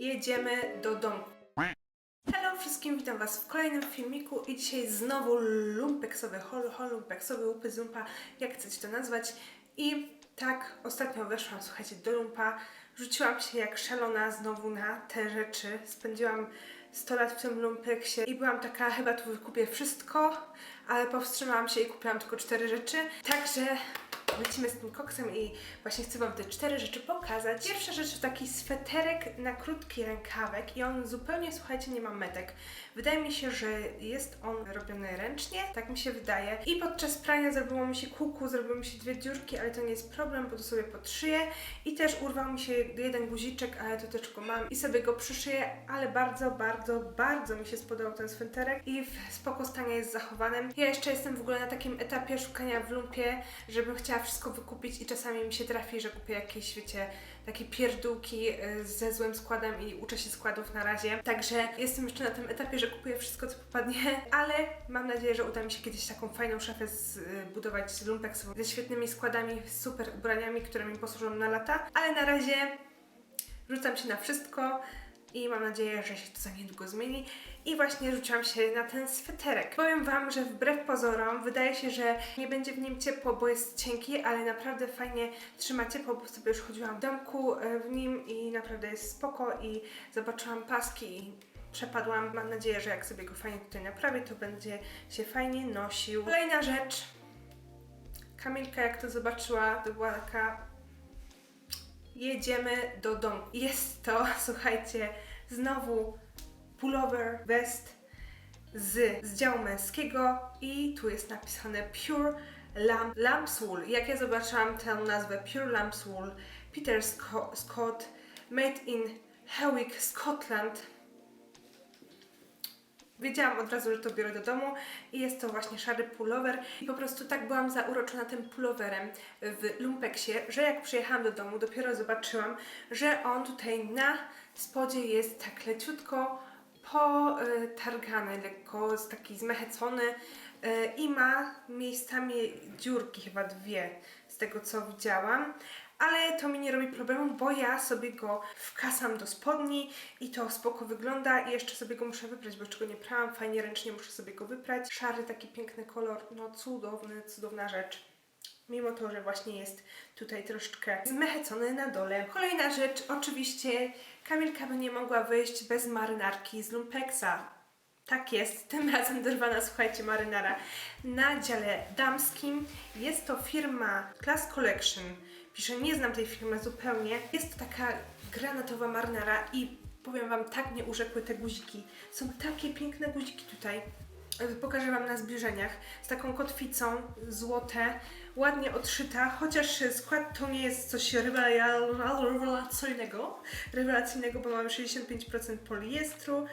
jedziemy do domu. Hello wszystkim, witam Was w kolejnym filmiku i dzisiaj znowu lumpeksowy haul, haul lumpeksowy, łupy z lumpa, jak chcecie to nazwać. I tak, ostatnio weszłam, słuchajcie, do lumpa, rzuciłam się jak szalona znowu na te rzeczy. Spędziłam 100 lat w tym lumpeksie i byłam taka, chyba tu wykupię wszystko, ale powstrzymałam się i kupiłam tylko cztery rzeczy. Także lecimy z tym koksem i właśnie chcę Wam te cztery rzeczy pokazać. Pierwsza rzecz to taki sweterek na krótki rękawek i on zupełnie, słuchajcie, nie ma metek. Wydaje mi się, że jest on robiony ręcznie, tak mi się wydaje. I podczas prania zrobiło mi się kuku, zrobiły mi się dwie dziurki, ale to nie jest problem, bo to sobie podszyję. I też urwał mi się jeden guziczek, ale to też go mam i sobie go przyszyję, ale bardzo, bardzo, bardzo mi się spodobał ten sweterek i w spoko stanie jest zachowanym. Ja jeszcze jestem w ogóle na takim etapie szukania w lumpie, żebym chciała wszystko wykupić i czasami mi się trafi, że kupię jakieś, wiecie, takie pierdółki y, ze złym składem i uczę się składów na razie. Także jestem jeszcze na tym etapie, że kupuję wszystko, co popadnie, ale mam nadzieję, że uda mi się kiedyś taką fajną szafę zbudować z lumpeksową, ze świetnymi składami, super ubraniami, które mi posłużą na lata. Ale na razie rzucam się na wszystko i mam nadzieję, że się to za niedługo zmieni. I właśnie rzuciłam się na ten sweterek. Powiem Wam, że wbrew pozorom wydaje się, że nie będzie w nim ciepło, bo jest cienki, ale naprawdę fajnie trzyma ciepło, bo sobie już chodziłam w domku e, w nim i naprawdę jest spoko i zobaczyłam paski i przepadłam. Mam nadzieję, że jak sobie go fajnie tutaj naprawię, to będzie się fajnie nosił. Kolejna rzecz. Kamilka jak to zobaczyła, to była taka jedziemy do domu. Jest to, słuchajcie, znowu pullover vest z, z działu męskiego i tu jest napisane Pure Lamp, Lamb's Wool. Jak ja zobaczyłam tę nazwę Pure Lamb's Wool, Peter Sco- Scott, made in Hewick, Scotland, Wiedziałam od razu, że to biorę do domu i jest to właśnie szary pullover i po prostu tak byłam zauroczona tym pulloverem w lumpeksie, że jak przyjechałam do domu, dopiero zobaczyłam, że on tutaj na spodzie jest tak leciutko potargany, lekko z- taki zmechecony y, i ma miejscami dziurki, chyba dwie z tego co widziałam. Ale to mi nie robi problemu, bo ja sobie go wkasam do spodni i to spoko wygląda i jeszcze sobie go muszę wyprać, bo jeszcze go nie prałam, fajnie ręcznie muszę sobie go wyprać. Szary, taki piękny kolor, no cudowny, cudowna rzecz. Mimo to, że właśnie jest tutaj troszeczkę zmechecony na dole. Kolejna rzecz, oczywiście Kamilka by nie mogła wyjść bez marynarki z Lumpeksa. Tak jest, tym razem dorwana, słuchajcie, marynara na dziale damskim. Jest to firma Class Collection. Piszę, nie znam tej firmy zupełnie. Jest to taka granatowa marynara i powiem Wam, tak mnie urzekły te guziki. Są takie piękne guziki tutaj. Pokażę Wam na zbliżeniach. Z taką kotwicą, złote, ładnie odszyta, chociaż skład to nie jest coś rewela- rewelacyjnego, rewelacyjnego, bo mamy 65% poliestru,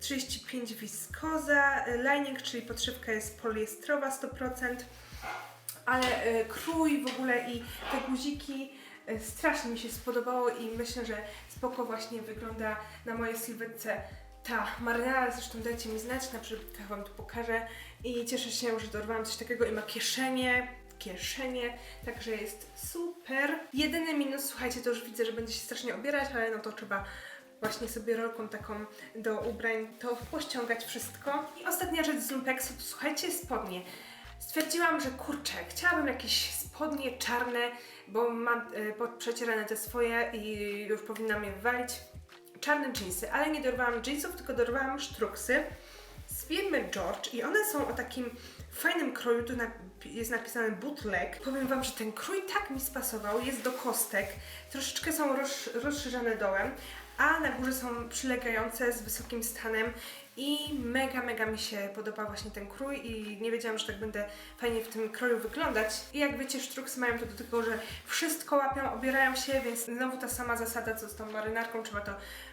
35 wiskoza, lining, czyli podszywka jest poliestrowa 100%, ale y, krój w ogóle i te guziki y, strasznie mi się spodobało i myślę, że spoko właśnie wygląda na mojej sylwetce ta marynara, zresztą dajcie mi znać, na przykład Wam tu pokażę i cieszę się, że dorwałam coś takiego i ma kieszenie, kieszenie, także jest super. Jedyny minus, słuchajcie, to już widzę, że będzie się strasznie obierać, ale no to trzeba właśnie sobie rolką taką do ubrań to pościągać wszystko. I ostatnia rzecz z Lumpeksu to słuchajcie, spodnie. Stwierdziłam, że kurczę, chciałabym jakieś spodnie czarne, bo mam e, poprzecierane te swoje i już powinnam je wywalić. Czarne jeansy, ale nie dorwałam jeansów, tylko dorwałam sztruksy z firmy George i one są o takim fajnym kroju, tu jest napisane bootleg. Powiem Wam, że ten krój tak mi spasował, jest do kostek, troszeczkę są roz, rozszerzone dołem, a na górze są przylegające z wysokim stanem i mega, mega mi się podoba właśnie ten krój i nie wiedziałam, że tak będę fajnie w tym kroju wyglądać. I jak wiecie, sztruksy mają to do tego, że wszystko łapią, obierają się, więc znowu ta sama zasada co z tą marynarką, trzeba to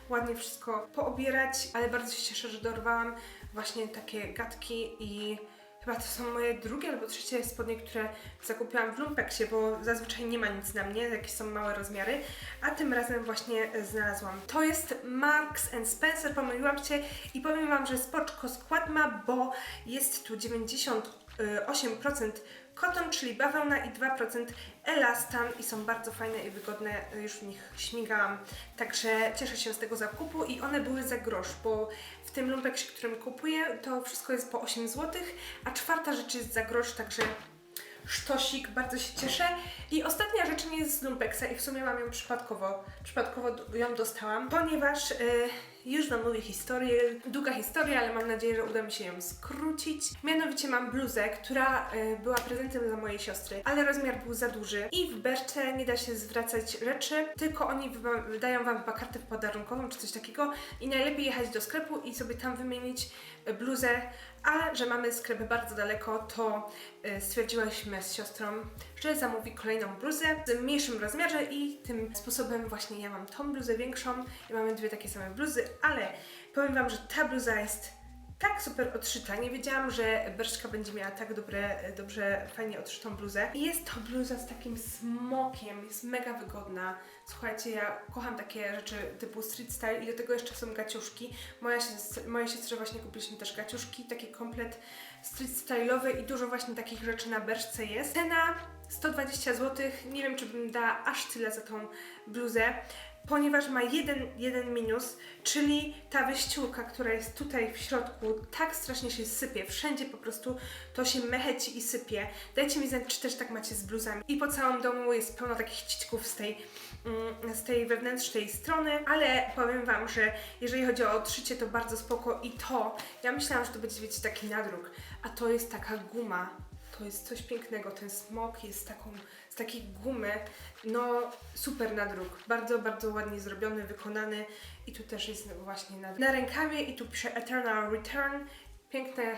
ładnie wszystko poobierać, ale bardzo się cieszę, że dorwałam właśnie takie gadki i chyba to są moje drugie albo trzecie spodnie, które zakupiłam w Lumpeksie, bo zazwyczaj nie ma nic na mnie, jakieś są małe rozmiary, a tym razem właśnie znalazłam. To jest Marks Spencer, pomyliłam się i powiem Wam, że spoczko skład ma, bo jest tu 98% koton, czyli bawełna i 2% elastan i są bardzo fajne i wygodne, już w nich śmigałam, także cieszę się z tego zakupu i one były za grosz, bo w tym lumpeksie, którym kupuję, to wszystko jest po 8 zł, a czwarta rzecz jest za grosz, także sztosik, bardzo się cieszę. I ostatnia rzecz nie jest z Lumpeksa i w sumie mam ją przypadkowo, przypadkowo ją dostałam, ponieważ y, już Wam mówię historię, długa historia, ale mam nadzieję, że uda mi się ją skrócić. Mianowicie mam bluzę, która y, była prezentem dla mojej siostry, ale rozmiar był za duży i w Berce nie da się zwracać rzeczy, tylko oni wydają Wam chyba kartę podarunkową czy coś takiego i najlepiej jechać do sklepu i sobie tam wymienić y, bluzę, a że mamy sklep bardzo daleko, to y, stwierdziłyśmy z siostrą, że zamówi kolejną bluzę w mniejszym rozmiarze i tym sposobem właśnie ja mam tą bluzę większą i mamy dwie takie same bluzy, ale powiem Wam, że ta bluza jest tak super odszyta. Nie wiedziałam, że Berszka będzie miała tak dobre, dobrze, fajnie odszytą bluzę. I jest to bluza z takim smokiem, jest mega wygodna. Słuchajcie, ja kocham takie rzeczy typu street style i do tego jeszcze są gaciuszki. Moja siostra, mojej siostrze właśnie kupiliśmy też gaciuszki, taki komplet street style'owy i dużo właśnie takich rzeczy na Berszce jest. Cena 120 zł, nie wiem czy bym dała aż tyle za tą bluzę, ponieważ ma jeden, jeden minus, czyli ta wyściółka, która jest tutaj w środku, tak strasznie się sypie, wszędzie po prostu to się mecheci i sypie. Dajcie mi znać, czy też tak macie z bluzami. I po całym domu jest pełno takich cićków z tej, mm, z tej wewnętrznej strony, ale powiem Wam, że jeżeli chodzi o odszycie, to bardzo spoko i to, ja myślałam, że to będzie, wiecie, taki nadruk, a to jest taka guma, to jest coś pięknego. Ten smok jest taką, z takiej gumy. No, super nadruk. Bardzo, bardzo ładnie zrobiony, wykonany. I tu też jest właśnie na, na rękawie i tu pisze Eternal Return. Piękne e,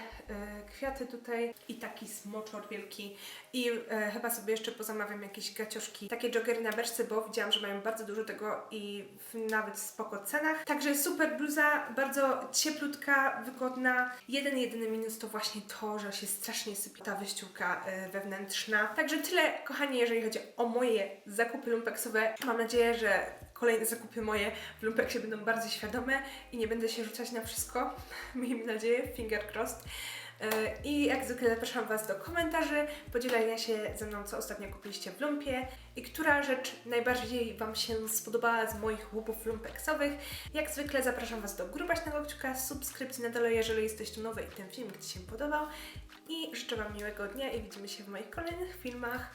kwiaty tutaj i taki smoczor wielki. I e, chyba sobie jeszcze pozamawiam jakieś gacioszki, takie joggery na beczce, bo widziałam, że mają bardzo dużo tego i w nawet spoko cenach. Także super bluza, bardzo cieplutka, wygodna. Jeden, jedyny minus to właśnie to, że się strasznie sypie ta wyściółka e, wewnętrzna. Także tyle, kochani, jeżeli chodzi o moje zakupy lumpeksowe. Mam nadzieję, że kolejne zakupy moje w lumpeksie będą bardziej świadome i nie będę się rzucać na wszystko. Miejmy nadzieję, finger crossed. Yy, I jak zwykle zapraszam Was do komentarzy, podzielenia się ze mną, co ostatnio kupiliście w lumpie i która rzecz najbardziej Wam się spodobała z moich łupów lumpeksowych. Jak zwykle zapraszam Was do grubaśnego kciuka, subskrypcji na dole, jeżeli jesteś tu nowy i ten filmik Ci się podobał. I życzę Wam miłego dnia i widzimy się w moich kolejnych filmach.